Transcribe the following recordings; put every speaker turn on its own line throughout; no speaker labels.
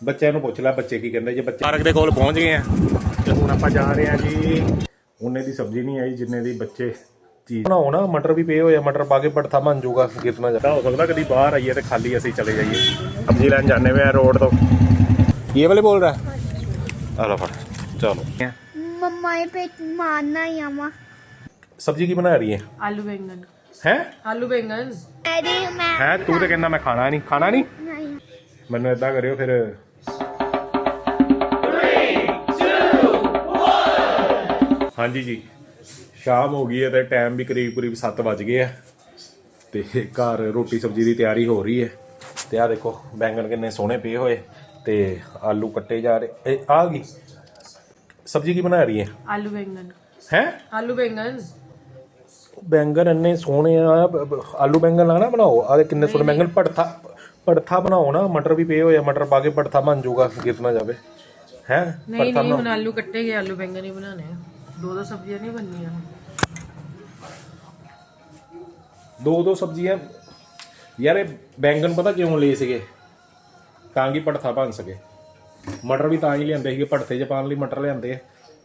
ਬੱਚਿਆਂ ਨੂੰ ਪੁੱਛ ਲੈ ਬੱਚੇ ਕੀ ਕਹਿੰਦੇ ਜੇ ਬੱਚੇ ਪਾਰਕ ਦੇ ਕੋਲ ਪਹੁੰਚ ਗਏ ਆ। ਤੇ ਹੁਣ ਆਪਾਂ ਜਾ ਰਹੇ ਆ ਜੀ। ਉਹਨੇ ਦੀ ਸਬਜ਼ੀ ਨਹੀਂ ਆਈ ਜਿੰਨੇ ਦੀ ਬੱਚੇ ਚੀਜ਼ ਬਣਾਉਣਾ ਮਟਰ ਵੀ ਪਏ ਹੋਏ ਆ ਮਟਰ ਪਾ ਕੇ ਪੜਥਾ ਬਣ ਜਾਊਗਾ ਕਿਤਨਾ ਜ਼ਿਆਦਾ ਹੋ ਸਕਦਾ ਕਦੀ ਬਾਹਰ ਆਈਏ ਤੇ ਖਾਲੀ ਅਸੀਂ ਚਲੇ ਜਾਈਏ। ਸਬਜ਼ੀ ਲੈਣ ਜਾਣੇ ਵੇ ਰੋਡ ਤੋਂ। ਇਹ ਵਾਲੇ ਬੋਲ ਰਹਾ? ਆ ਲਓ ਫੜ ਚਲੋ।
ਮਮਾ ਇਹ ਪੇਟ ਮਾਰਨਾ ਹੀ ਆਵਾ
ਸਬਜ਼ੀ ਕੀ ਬਣਾ ਰਹੀ ਹੈ?
ਆਲੂ ਬੈਂਗਣ।
ਹੈ?
ਆਲੂ ਬੈਂਗਣ।
ਹੈ? ਤੂੰ ਤਾਂ ਕਹਿੰਦਾ ਮੈਂ ਖਾਣਾ ਨਹੀਂ। ਖਾਣਾ ਨਹੀਂ? ਮੈਨੂੰ ਇਦਾਂ ਕਰਿਓ ਫਿਰ ਹਾਂਜੀ ਜੀ। ਸ਼ਾਮ ਹੋ ਗਈ ਹੈ ਤੇ ਟਾਈਮ ਵੀ ਕਰੀਬ ਕਰੀਬ 7 ਵਜ ਗਏ ਆ। ਤੇ ਘਰ ਰੋਟੀ ਸਬਜ਼ੀ ਦੀ ਤਿਆਰੀ ਹੋ ਰਹੀ ਹੈ। ਤੇ ਆ ਦੇਖੋ ਬੈਂਗਣ ਕਿੰਨੇ ਸੋਹਣੇ ਪਏ ਹੋਏ। ਤੇ ਆਲੂ ਕੱਟੇ ਜਾ ਰਹੇ ਇਹ ਆ ਗਈ ਸਬਜ਼ੀ ਕੀ ਬਣਾ ਰਹੀ ਹੈ?
ਆਲੂ ਬੈਂਗਣ।
ਹੈ?
ਆਲੂ ਬੈਂਗਣ।
ਬੈਂਗਣ ਇੰਨੇ ਸੋਹਣੇ ਆ। ਆਲੂ ਬੈਂਗਣ ਨਾ ਬਣਾਓ। ਆ ਕਿੰਨੇ ਸੋਹਣੇ ਬੈਂਗਣ। ਪੜਥਾ ਪੜਥਾ ਬਣਾਓ ਨਾ। ਮਟਰ ਵੀ ਪਏ ਹੋਏ ਆ। ਮਟਰ ਪਾ ਕੇ ਪੜਥਾ ਬਣ ਜਾਊਗਾ। ਗਿਰ ਜਾਵੇ। ਹੈ?
ਨਹੀਂ ਨਹੀਂ ਆਲੂ ਕੱਟੇ ਆਲੂ ਬੈਂਗਣ ਹੀ ਬਣਾਣੇ ਆ। ਦੋ ਦੋ ਸਬਜ਼ੀਆਂ ਨਹੀਂ ਬਣਨੀਆਂ ਹੁਣ।
ਦੋ ਦੋ ਸਬਜ਼ੀਆਂ। ਯਾਰ ਇਹ ਬੈਂਗਣ ਪਤਾ ਕਿਉਂ ਲਏ ਸੀਗੇ? ਤਾਂ ਕਿ ਪੜਥਾ ਬਣ ਸਕੇ। ਮਟਰ ਵੀ ਤਾਂ ਹੀ ਲਿਆਂਦੇ ਸੀਗੇ ਪੜਥੇ 'ਚ ਪਾਉਣ ਲਈ ਮਟਰ ਲਿਆਂਦੇ ਆ।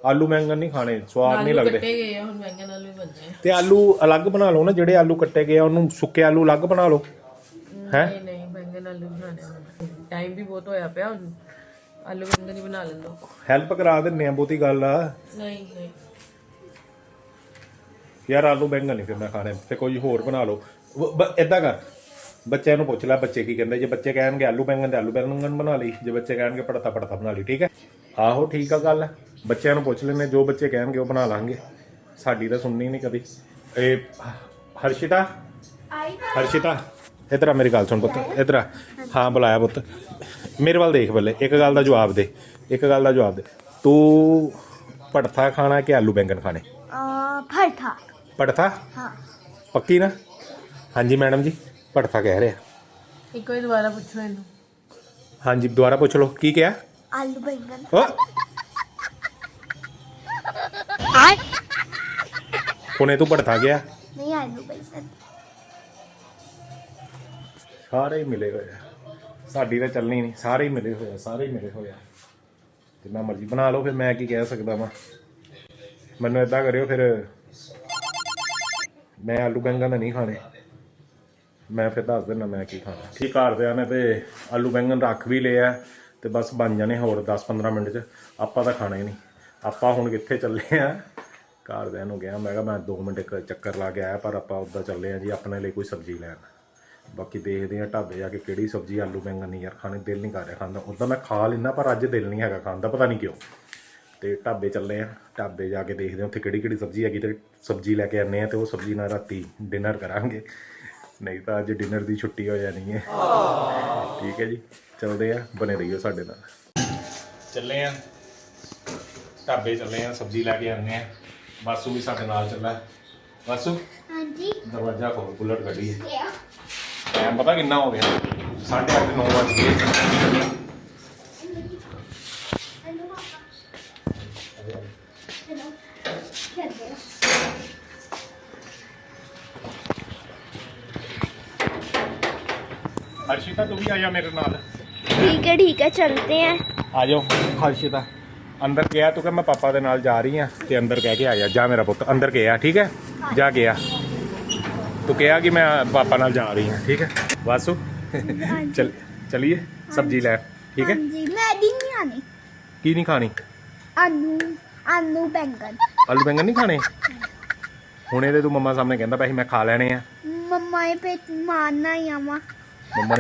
ਆਲੂ ਬੈਂਗਣ ਨਹੀਂ ਖਾਣੇ ਸਵਾਦ ਨਹੀਂ ਲੱਗਦੇ।
ਕੱਟੇ ਗਏ ਆ, ਹੁਣ ਮਹਿੰਗੇ ਨਾਲ ਵੀ ਬਣ
ਤੇ ਆਲੂ ਅਲੱਗ ਬਣਾ ਲਓ ਨਾ ਜਿਹੜੇ ਆਲੂ ਕੱਟੇ ਗਏ ਆ, ਉਹਨੂੰ ਸੁੱਕੇ ਆਲੂ ਅਲੱਗ ਬਣਾ ਲਓ। ਹੈ?
ਨਹੀਂ ਨਹੀਂ ਮਹਿੰਗੇ ਨਾਲ ਬਣਾਣੇ ਟਾਈਮ ਵੀ ਬਹੁਤ ਹੋਇਆ ਪਿਆ ਹੁਣ। ਆਲੂ ਬੈਂਗਣ ਹੀ ਬਣਾ ਲੈਂਦਾ।
ਹੈਲਪ ਕਰਾ ਦਿੰਨੇ ਆ ਬਹੁਤੀ ਗੱਲ ਆ।
ਨਹੀਂ ਨਹੀਂ।
ਯਾਰ ਆਲੂ ਬੈਂਗਣ ਨਹੀਂ ਫਿਰ ਮੈਂ ਖਾਣੇ। ਤੇ ਕੋਈ ਹੋਰ ਬਣਾ ਲਓ। ਇਦਾਂ ਕਰ। ਬੱਚਿਆਂ ਨੂੰ ਪੁੱਛ ਲੈ ਬੱਚੇ ਕੀ ਕਹਿੰਦੇ? ਜੇ ਬੱਚੇ ਕਹਿਣਗੇ ਆਲੂ ਬੈਂਗਣ ਤੇ ਆਲੂ ਬੈਂਗਣ ਬਣਾ ਲਈ। ਜੇ ਬੱਚੇ ਕਹਿਣਗੇ ਪੜਤਾ ਪੜਤਾ ਬਣਾ ਲਈ ਠੀਕ ਹੈ? ਆਹੋ ਠੀਕ ਆ ਗੱਲ। ਬੱਚਿਆਂ ਨੂੰ ਪੁੱਛ ਲੈਨੇ ਜੋ ਬੱਚੇ ਕਹਿਣਗੇ ਉਹ ਬਣਾ ਲਾਂਗੇ। ਸਾਡੀ ਤਾਂ ਸੁਣਨੀ ਨਹੀਂ ਕਦੀ। ਇਹ ਹਰਸ਼ਿਤਾ? ਹਰਸ਼ਿਤਾ ਇਧਰ ਆ ਮੇਰੀ ਗੱਲ ਸੁਣ ਪੁੱਤ। ਇਧਰ ਆ। ਹਾਂ ਬੁਲਾਇਆ ਪੁੱਤ। ਮੇਰੇ ਵੱਲ ਦੇਖ ਬੱਲੇ ਇੱਕ ਗੱਲ ਦਾ ਜਵਾਬ ਦੇ ਇੱਕ ਗੱਲ ਦਾ ਜਵਾਬ ਦੇ। ਤੂੰ ਪੜਥਾ ਖਾਣਾ ਕਿ ਆਲੂ ਬੈਂਗਣ ਖਾਣੇ?
ਆ ਪਰਥਾ
ਪੜਥਾ
ਹਾਂ।
ਪੱਕੀ ਨਾ? ਹਾਂਜੀ ਮੈਡਮ ਜੀ ਪੜਥਾ ਕਹਿ ਰਿਹਾ।
ਇੱਕ ਵਾਰ ਦੁਬਾਰਾ ਪੁੱਛੋ ਇਹਨੂੰ।
ਹਾਂਜੀ ਦੁਬਾਰਾ ਪੁੱਛ ਲਓ ਕੀ ਕਿਹਾ?
ਆਲੂ
ਬੈਂਗਣ। ਕੋਨੇ ਤੂੰ ਪੜਥਾ ਗਿਆ?
ਨਹੀਂ ਆਲੂ ਬੈਂਗਣ।
ਸਾਰੇ ਮਿਲੇ ਹੋਏ ਸਾਡੀ ਤਾਂ ਚੱਲਣੀ ਨਹੀਂ, ਸਾਰੇ ਹੀ ਮਿਲੇ ਹੋਏ ਆ, ਸਾਰੇ ਹੀ ਮਿਲੇ ਹੋਏ ਆ। ਜਿੰਨਾ ਮਰਜ਼ੀ ਬਣਾ ਲਓ, ਫਿਰ ਮੈਂ ਕੀ ਕਹਿ ਸਕਦਾ ਵਾਂ। ਮੈਨੂੰ ਇਦਾਂ ਕਰਿਓ ਫਿਰ, ਮੈਂ ਆਲੂ ਬੈਂਗਣ ਤਾਂ ਨਹੀਂ ਖਾਣੇ। ਮੈਂ ਫਿਰ ਦੱਸ ਦਿੰਦਾ ਮੈਂ ਕੀ ਖਾਣਾ। ਠੀਕ ਘਰਦਿਆਂ ਨੇ ਤੇ ਆਲੂ ਬੈਂਗਣ ਰੱਖ ਵੀ ਲਿਆ ਤੇ ਬਸ ਬਣ ਜਾਣੇ ਹੋਰ 10-15 ਮਿੰਟ 'ਚ। ਆਪਾਂ ਤਾਂ ਖਾਣਾ ਹੀ ਨਹੀਂ। ਆਪਾਂ ਹੁਣ ਕਿੱਥੇ ਚੱਲੇ ਆ? ਘਰਦਿਆਂ ਨੂੰ ਗਿਆ, ਮੈਂ ਕਿਹਾ ਮੈਂ 2 ਮਿੰਟ ਇੱਕ ਚੱਕਰ ਲਾ ਕੇ ਆਇਆ, ਪਰ ਆਪਾਂ ਉੱਦਾਂ ਚੱਲੇ ਆ ਜੀ, ਆਪਣੇ ਲਈ ਕੋਈ ਸਬਜ਼ੀ ਲੈਣ। ਬਾਕੀ ਦੇਖਦੇ ਆ ਢਾਬੇ ਜਾ ਕੇ ਕਿਹੜੀ ਸਬਜ਼ੀ ਆਲੂ ਬੈਂਗਣ ਨਹੀਂ ਯਾਰ ਖਾਣੇ ਦਿਲ ਨਹੀਂ ਕਰ ਰਿਹਾ ਖਾਣ ਦਾ। ਉਦਾਂ ਮੈਂ ਖਾ ਲੈਣਾ ਪਰ ਅੱਜ ਦਿਲ ਨਹੀਂ ਹੈਗਾ ਖਾਣ ਦਾ ਪਤਾ ਨਹੀਂ ਕਿਉਂ। ਤੇ ਢਾਬੇ ਚੱਲੇ ਆ ਢਾਬੇ ਜਾ ਕੇ ਦੇਖਦੇ ਆ ਉੱਥੇ ਕਿਹੜੀ ਕਿਹੜੀ ਸਬਜ਼ੀ ਹੈਗੀ ਤੇ ਸਬਜ਼ੀ ਲੈ ਕੇ ਆਨੇ ਆ ਤੇ ਉਹ ਸਬਜ਼ੀ ਨਾਲ ਰਾਤੀ ਡਿਨਰ ਕਰਾਂਗੇ। ਨਹੀਂ ਤਾਂ ਅੱਜ ਡਿਨਰ ਦੀ ਛੁੱਟੀ ਹੋ ਜਾਣੀ ਹੈ। ਠੀਕ ਹੈ ਜੀ ਚਲਦੇ ਆ ਬਨੇ ਰਹੀਓ ਸਾਡੇ ਨਾਲ। ਚੱਲੇ ਆ ਢਾਬੇ ਚੱਲੇ ਆ ਸਬਜ਼ੀ ਲੈ ਕੇ ਆਨੇ ਆ ਬਾਸੂ ਵੀ ਸਾਡੇ ਨਾਲ ਚੱਲਾ। ਬਾਸੂ
हाँ जी
ਦਰਵਾਜ਼ਾ ਖੋਲ ਬੁਲਟ ਗੱਡੀ ਹੈ। ਟਾਈਮ ਪਤਾ ਕਿੰਨਾ ਹੋ ਗਿਆ 8:30 9 ਵਜ ਗਏ ਹਰਸ਼ਿਤਾ ਤੂੰ ਵੀ ਆ ਜਾ ਮੇਰੇ ਨਾਲ
ठीक है ठीक है चलते हैं
ਆ ਜਾਓ ਹਰਸ਼ਿਤਾ ਅੰਦਰ ਗਿਆ ਤੂੰ ਕਿ ਮੈਂ ਪਾਪਾ ਦੇ ਨਾਲ ਜਾ ਰਹੀ ਆ ਤੇ ਅੰਦਰ ਕਹਿ ਕੇ ਆ ਜਾ ਜਾ ਮੇਰਾ ਪੁੱਤ ਅੰਦਰ ਗਿਆ ਠੀਕ ਹੈ ਜਾ ਗਿਆ ਤੂੰ ਕਿਹਾ ਕਿ ਮੈਂ ਪਾਪਾ ਨਾਲ ਜਾ ਰਹੀ ਹਾਂ ਠੀਕ ਹੈ? ਵਾਸੂ ਚਲ ਚਲਿਏ ਸਬਜ਼ੀ ਲੈ ਠੀਕ ਹੈ?
ਹਾਂਜੀ ਮੈਂ ਦੀ ਨਹੀਂ ਆਣੀ
ਕੀ ਨਹੀਂ ਖਾਣੀ?
ਆਲੂ ਆਲੂ ਬੈਂਗਣ।
ਆਲੂ ਬੈਂਗਣ ਨਹੀਂ ਖਾਣੇ? ਹੁਣ ਇਹਦੇ ਤੂੰ ਮੰਮਾ ਸਾਹਮਣੇ ਕਹਿੰਦਾ ਪਿਆ ਮੈਂ ਖਾ ਲੈਣੇ ਆ।
ਮੰਮਾ ਇਹ ਪੇਟ ਮਾਰਨਾ ਹੀ ਆਵਾ
ਮੰਮਾ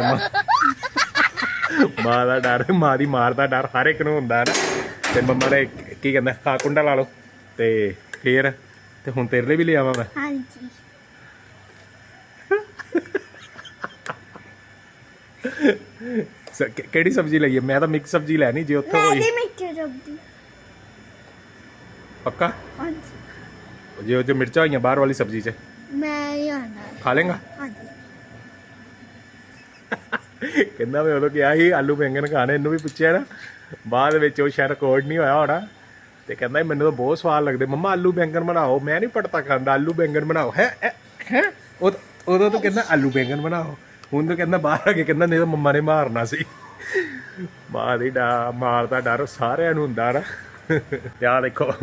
ਨੇ ਡਰ ਮਾਂ ਦੀ ਡਰ ਹਰ ਇੱਕ ਨੂੰ ਹੁੰਦਾ ਨਾ। ਤੇ ਮੰਮਾ ਨੇ ਕੀ ਕਹਿੰਦਾ ਖਾ ਕੁੰਡਾ ਲਾ ਲਓ ਤੇ ਫੇਰ ਤੇ ਹੁਣ ਤੇਰੇ ਲਈ ਵੀ ਲਿਆਵਾਂ ਮੈਂ। ਹਾਂਜੀ। ਕਿਹੜੀ ਸਬਜ਼ੀ ਲਈਏ ਮੈਂ ਤਾਂ ਮਿਕਸ ਸਬਜ਼ੀ ਲੈਣੀ ਜੇ ਉੱਥੇ ਮੈਂ
ਹੋਈ। ਦੀ ਸਬਜ਼ੀ।
ਪੱਕਾ?
ਹਾਂਜੀ।
ਜੇ ਉਹ 'ਚ ਮਿਰਚਾਂ ਹੋਈਆਂ ਬਾਹਰ ਵਾਲੀ ਸਬਜ਼ੀ 'ਚ।
ਮੈਂ ਆਣਾ।
ਖਾ ਲੇਗਾ?
ਹਾਂਜੀ।
ਕਹਿੰਦਾ ਮੈਂ ਉਦੋਂ ਕਿਹਾ ਸੀ ਆਲੂ ਬੈਂਗਣ ਖਾਣੇ ਇਹਨੂੰ ਵੀ ਪੁੱਛਿਆ ਨਾ। ਬਾਅਦ ਵਿੱਚ ਉਹ ਸ਼ਾਇਦ ਰਿਕਾਰਡ ਨਹੀਂ ਹੋਇਆ ਹੋਣਾ। ਤੇ ਕਹਿੰਦਾ ਮੈਨੂੰ ਤਾਂ ਬਹੁਤ ਸਵਾਦ ਲੱਗਦੇ। ਮੰਮਾ ਆਲੂ ਬੈਂਗਣ ਬਣਾਓ। ਮੈਂ ਨਹੀਂ ਪੜਤਾ ਖਾਂਦਾ। ਆਲੂ ਬੈਂਗਣ ਬਣਾਓ। ਹੈ ਹੈ ਉਦੋਂ ਤੂੰ ਕਹਿੰਦਾ ਆਲੂ ਬੈਂਗਣ ਬਣਾਓ। ਹੁਣ ਤਾਂ ਕਹਿੰਦਾ ਬਾਹਰ ਆ ਕੇ ਕਹਿੰਦਾ ਨਹੀਂ ਤਾਂ ਮੰਮਾ ਨੇ ਮਾਰਨਾ ਸੀ। ਮਾਂ ਦੀ ਡਾ ਮਾਰ ਦਾ ਡਰ ਸਾਰਿਆਂ ਨੂੰ ਹੁੰਦਾ ਨਾ। ਆਹ ਦੇਖੋ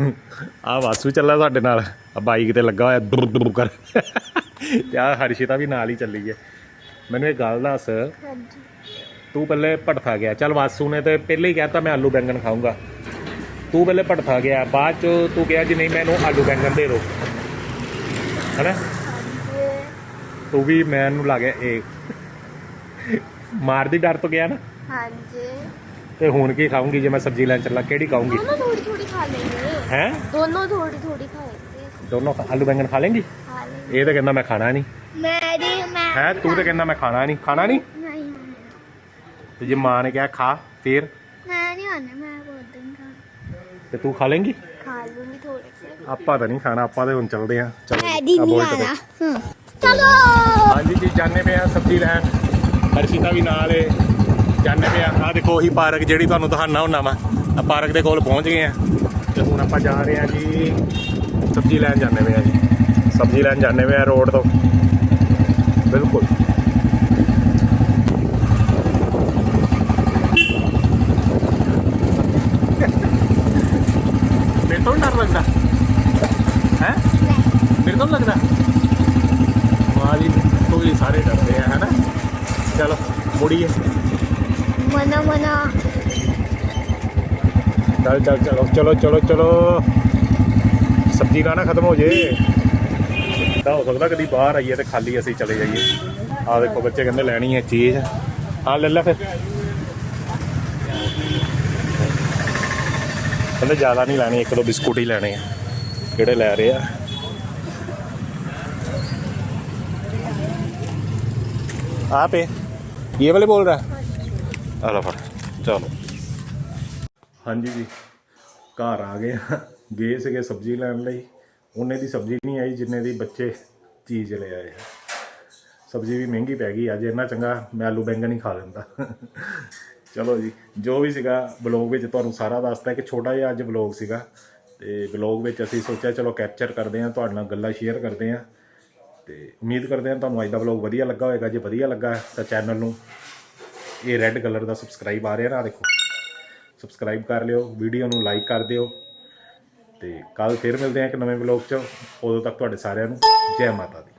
ਆ ਵਾਸੂ ਚੱਲਾ ਸਾਡੇ ਨਾਲ। ਆ ਬਾਈਕ ਤੇ ਲੱਗਾ ਹੋਇਆ ਦੁਰ ਦੁਰ ਕਰ। ਆ ਹਰਸ਼ਿਤਾ ਵੀ ਨਾਲ ਹੀ ਚੱਲੀ ਹੈ। ਮੈਨੂੰ ਇਹ ਗੱਲ ਦੱਸ।
ਹਾਂਜੀ।
ਤੂੰ ਪਹਿਲੇ ਭੜਥਾ ਗਿਆ। ਚੱਲ ਵਾਸੂ ਨੇ ਤੇ ਪਹਿਲੇ ਹੀ ਕਹਿਤਾ ਮੈਂ ਆਲੂ ਬੈਂਗਣ ਖਾਊਂਗਾ। ਤੂੰ ਪਹਿਲੇ ਭੜਥਾ ਗਿਆ। ਬਾਅਦ ਚ ਤੂੰ ਕਿਹਾ ਜੀ ਨਹੀਂ ਮੈਨੂੰ ਆਲੂ ਬੈਂਗਣ ਦੇ ਦਿਓ। ਹੈਨਾ? ਤੂੰ ਵੀ ਮੈਨੂੰ ਲੱਗਿਆ ਇਹ ਮਾਰ ਦੀ ਡਰ ਤੋਂ ਗਿਆ ਨਾ?
ਹਾਂਜੀ।
ਤੇ ਹੁਣ ਕੀ ਖਾਉਂਗੀ ਜੇ ਮੈਂ ਸਬਜ਼ੀ ਲੈਣ ਚੱਲਾਂ? ਕਿਹੜੀ
ਖਾਉਂਗੀ
ਦੋਨੋਂ
ਥੋੜੀ ਥੋੜੀ ਖਾ ਲੈਂਗੇ
ਦੋਨੋਂ ਥੋੜੀ ਆਲੂ ਬੈਂਗਣ ਖਾ ਲੇਂਗੀ? ਇਹ ਤਾਂ ਕਹਿੰਦਾ ਮੈਂ ਖਾਣਾ ਨਹੀਂ। ਹੈ? ਤੂੰ ਤਾਂ ਕਹਿੰਦਾ ਮੈਂ ਖਾਣਾ ਨਹੀਂ। ਖਾਣਾ ਨਹੀਂ?
ਨਹੀਂ
ਤੇ ਜੇ ਮਾਂ ਨੇ ਕਿਹਾ ਖਾ ਫੇਰ? ਤੇ ਤੂੰ ਖਾ ਲੇਂਗੀ?
ਖਾ ਲੂੰਗੀ ਥੋੜੇ
ਆਪਾਂ ਤਾਂ ਨਹੀਂ ਖਾਣਾ ਆਪਾਂ ਤਾਂ ਹੁਣ ਚੱਲਦੇ ਆ ਚਲੋ ਹਾਂਜੀ ਜੀ ਜਾਣੇ ਪਏ ਸਬਜ਼ੀ ਲੈਣ। ਹਰਸ਼ਿਤਾ ਵੀ ਨਾਲ ਏ ਜਾਣੇ ਪਏ ਆ। ਆਹ ਦੇਖੋ, ਉਹੀ ਪਾਰਕ ਜਿਹੜੀ ਤੁਹਾਨੂੰ ਦਿਖਾਣਾ ਹੁੰਨਾ ਵਾ। ਆ ਪਾਰਕ ਦੇ ਕੋਲ ਪਹੁੰਚ ਗਏ ਆ। ਤੇ ਹੁਣ ਆਪਾਂ ਜਾ ਰਹੇ ਆ ਜੀ, ਸਬਜ਼ੀ ਲੈਣ ਜਾਣੇ ਪਏ ਆ ਜੀ। ਸਬਜ਼ੀ ਲੈਣ ਜਾਣੇ ਪਏ ਆ ਰੋਡ ਤੋਂ। ਬਿਲਕੁਲ। ਮੇਰੇ ਤੋਂ ਡਰ ਲੱਗਦਾ। ਹੈ? ਮੇਰੇ ਤੋਂ ਲੱਗਦਾ ਵਾਹ ਜੀ ਤੋਂ ਵੀ ਸਾਰੇ ਡਰਦੇ ਆ ਹੈਨਾ ਚਲੋ ਮੁੜੀਏ
मना मना
ਚੱਲ ਚੱਲ ਚਲੋ ਚਲੋ ਚਲੋ ਚਲੋ ਸਬਜ਼ੀ ਖਾਣਾ ਖਤਮ ਹੋ ਜੇ ਤਾਂ ਹੋ ਸਕਦਾ ਕਦੀ ਬਾਹਰ ਆਈਏ ਤੇ ਖਾਲੀ ਅਸੀਂ ਚਲੇ ਜਾਈਏ ਆ ਦੇਖੋ ਬੱਚੇ ਕਹਿੰਦੇ ਲੈਣੀ ਹੈ ਚੀਜ਼ ਹਾਂ ਲੈ ਲੈ ਫਿਰ ਕਹਿੰਦੇ ਜ਼ਿਆਦਾ ਨਹੀਂ ਲੈਣੀ ਇੱਕ ਦੋ ਬਿਸਕੁਟ ਹੀ ਲੈਣੇ ਆ ਕਿਹੜੇ ਲੈ ਰਹੇ ਆ आप है ये वाले बोल रहा है अरे फट चलो ਹਾਂਜੀ ਜੀ ਘਰ ਆ ਗਏ ਆ। ਗਏ ਸੀਗੇ ਸਬਜ਼ੀ ਲੈਣ ਲਈ ਉਹਨੇ ਦੀ ਸਬਜ਼ੀ ਨਹੀਂ ਆਈ ਜਿੰਨੇ ਦੀ ਬੱਚੇ ਚੀਜ਼ ਲੈ ਆਏ ਆ। ਸਬਜ਼ੀ ਵੀ ਮਹਿੰਗੀ ਪੈ ਗਈ ਅੱਜ ਇੰਨਾ ਚੰਗਾ ਮੈਂ ਆਲੂ ਬੈਂਗਣ ਹੀ ਖਾ ਲੈਂਦਾ ਚਲੋ ਜੀ ਜੋ ਵੀ ਸੀਗਾ ਬਲੌਗ ਵਿੱਚ ਤੁਹਾਨੂੰ ਸਾਰਾ ਦੱਸਤਾ ਕਿ ਛੋਟਾ ਜਿਹਾ ਅੱਜ ਬਲੌਗ ਸੀਗਾ ਤੇ ਬਲੌਗ ਵਿੱਚ ਅਸੀਂ ਸੋਚਿਆ ਚਲੋ ਕੈਪਚਰ ਕਰਦੇ ਹਾਂ ਤੁਹਾਡੇ ਨਾਲ ਗੱਲਾਂ ਸ਼ੇਅਰ ਕਰਦੇ ਹਾਂ ਤੇ ਉਮੀਦ ਕਰਦੇ ਹਾਂ ਤੁਹਾਨੂੰ ਅੱਜ ਦਾ ਵਲੌਗ ਵਧੀਆ ਲੱਗਾ ਹੋਵੇਗਾ। ਜੇ ਵਧੀਆ ਲੱਗਾ ਤਾਂ ਚੈਨਲ ਨੂੰ ਇਹ ਰੈੱਡ ਕਲਰ ਦਾ ਸਬਸਕ੍ਰਾਈਬ ਆ ਰਿਹਾ ਨਾ ਦੇਖੋ। ਸਬਸਕ੍ਰਾਈਬ ਕਰ ਲਿਓ ਵੀਡੀਓ ਨੂੰ ਲਾਈਕ ਕਰ ਦਿਓ ਤੇ ਕੱਲ ਫਿਰ ਮਿਲਦੇ ਹਾਂ ਇੱਕ ਨਵੇਂ ਵਲੌਗ 'ਚ। ਉਦੋਂ ਤੱਕ ਤੁਹਾਡੇ ਸਾਰਿਆਂ ਨੂੰ ਜੈ ਮਾਤਾ ਦੀ।